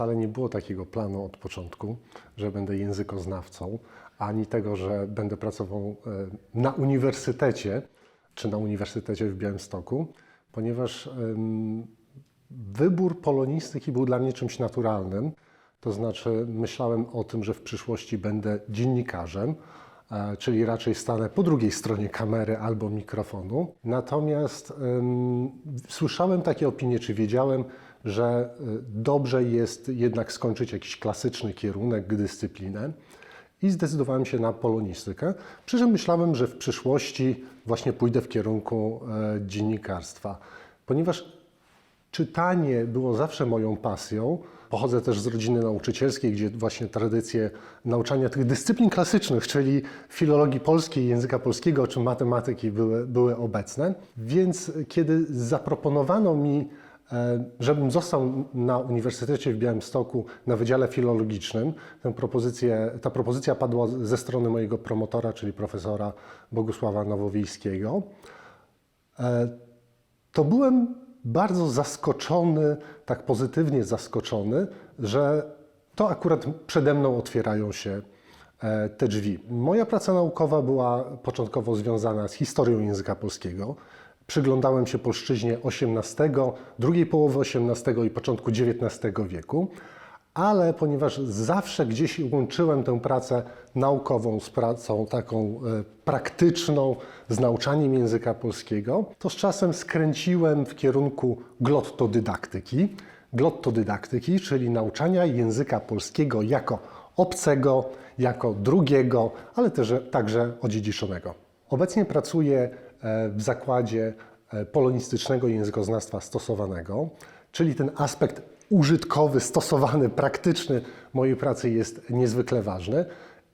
wcale nie było takiego planu od początku, że będę językoznawcą, ani tego, że będę pracował e, na uniwersytecie, czy na uniwersytecie w Białymstoku, ponieważ wybór polonistyki był dla mnie czymś naturalnym. To znaczy, myślałem o tym, że w przyszłości będę dziennikarzem, czyli raczej stanę po drugiej stronie kamery albo mikrofonu. Natomiast em, słyszałem takie opinie, czy wiedziałem, że e, dobrze jest jednak skończyć jakiś klasyczny kierunek, dyscyplinę. I zdecydowałem się na polonistykę. Przy czym myślałem, że w przyszłości właśnie pójdę w kierunku e, dziennikarstwa, ponieważ czytanie było zawsze moją pasją. Pochodzę też z rodziny nauczycielskiej, gdzie właśnie tradycje nauczania tych dyscyplin klasycznych, czyli filologii polskiej, języka polskiego czy matematyki były, były obecne. Więc kiedy zaproponowano mi, e, żebym został na Uniwersytecie w Białymstoku na Wydziale Filologicznym, tę propozycję, ta propozycja padła ze strony mojego promotora, czyli profesora Bogusława Nowowiejskiego e, to byłem bardzo zaskoczony, tak pozytywnie zaskoczony, że to akurat przede mną otwierają się e, te drzwi. Moja praca naukowa była początkowo związana z historią języka polskiego. Przyglądałem się polszczyźnie XVIII, drugiej połowy XVIII i początku XIX wieku, ale ponieważ zawsze gdzieś łączyłem tę pracę naukową z pracą taką e, praktyczną, z nauczaniem języka polskiego, to z czasem skręciłem w kierunku glottodydaktyki. Glottodydaktyki, czyli nauczania języka polskiego jako obcego, jako drugiego, ale też także odziedziczonego. Obecnie pracuję e, w zakładzie e, polonistycznego językoznawstwa stosowanego, czyli ten aspekt użytkowy, stosowany, praktyczny mojej pracy jest niezwykle ważny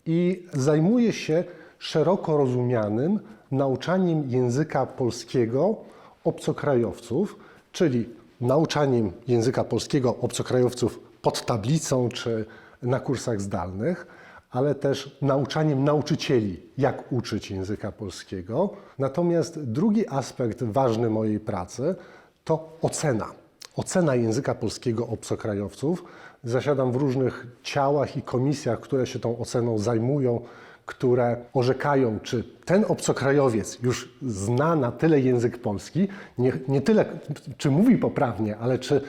i zajmuję się szeroko rozumianym nauczaniem języka polskiego obcokrajowców, czyli nauczaniem języka polskiego obcokrajowców pod tablicą czy na kursach zdalnych, ale też nauczaniem nauczycieli, jak uczyć języka polskiego. Natomiast drugi aspekt ważny mojej pracy to ocena. Ocena języka polskiego obcokrajowców. Zasiadam w różnych ciałach i komisjach, które się tą oceną zajmują, które orzekają, czy ten obcokrajowiec już zna na tyle język polski, nie, nie tyle, czy mówi poprawnie, ale czy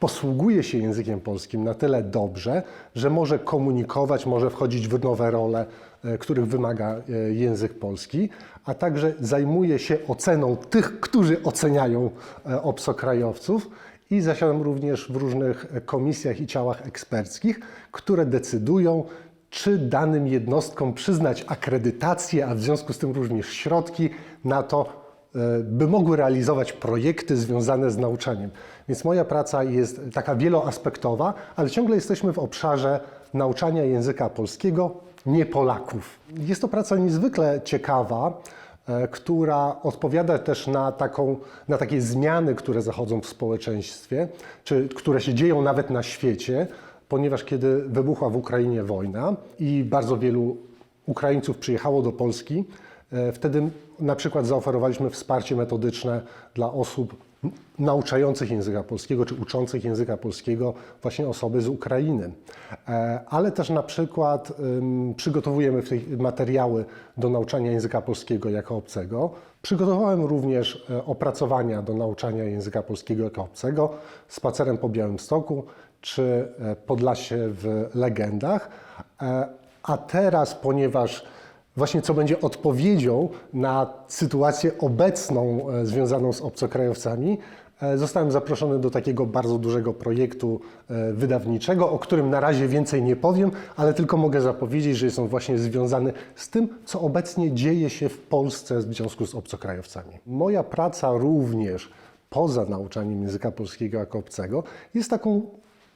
posługuje się językiem polskim na tyle dobrze, że może komunikować, może wchodzić w nowe role, e, których wymaga e, język polski, a także zajmuje się oceną tych, którzy oceniają e, obcokrajowców i zasiadam również w różnych komisjach i ciałach eksperckich, które decydują, czy danym jednostkom przyznać akredytację, a w związku z tym również środki na to, e, by mogły realizować projekty związane z nauczaniem. Więc moja praca jest taka wieloaspektowa, ale ciągle jesteśmy w obszarze nauczania języka polskiego nie Polaków. Jest to praca niezwykle ciekawa, która odpowiada też na, taką, na takie zmiany, które zachodzą w społeczeństwie, czy które się dzieją nawet na świecie ponieważ kiedy wybuchła w Ukrainie wojna i bardzo wielu Ukraińców przyjechało do Polski, e, wtedy na przykład zaoferowaliśmy wsparcie metodyczne dla osób nauczających języka polskiego czy uczących języka polskiego właśnie osoby z Ukrainy. E, Ale też na przykład przygotowujemy w tej materiały do nauczania języka polskiego jako obcego. Przygotowałem również e, opracowania do nauczania języka polskiego jako obcego spacerem po Białymstoku czy e, Podlasie w legendach. A teraz, ponieważ właśnie co będzie odpowiedzią na sytuację obecną e, związaną z obcokrajowcami, e, zostałem zaproszony do takiego bardzo dużego projektu e, wydawniczego, o którym na razie więcej nie powiem, ale tylko mogę zapowiedzieć, że jest on właśnie związany z tym, co obecnie dzieje się w Polsce w związku z obcokrajowcami. Moja praca również poza nauczaniem języka polskiego jako obcego jest taką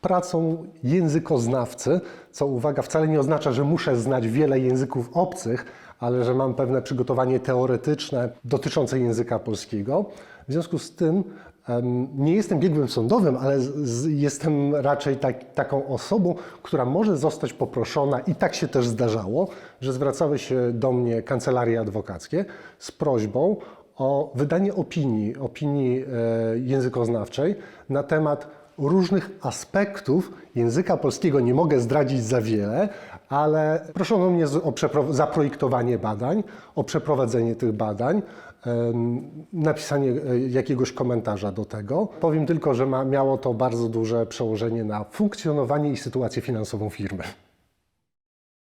pracą językoznawcy, co uwaga, wcale nie oznacza, że muszę znać wiele języków obcych, ale że mam pewne przygotowanie teoretyczne dotyczące języka polskiego. W związku z tym nie jestem biegłym sądowym, ale jestem raczej tak, taką osobą, która może zostać poproszona, i tak się też zdarzało, że zwracały się do mnie kancelarie adwokackie z prośbą o wydanie opinii, opinii e, językoznawczej na temat różnych aspektów języka polskiego. Nie mogę zdradzić za wiele, ale proszono mnie o zaprojektowanie badań, o przeprowadzenie tych badań, napisanie e, jakiegoś komentarza do tego. Powiem tylko, że ma, miało to bardzo duże przełożenie na funkcjonowanie i sytuację finansową firmy.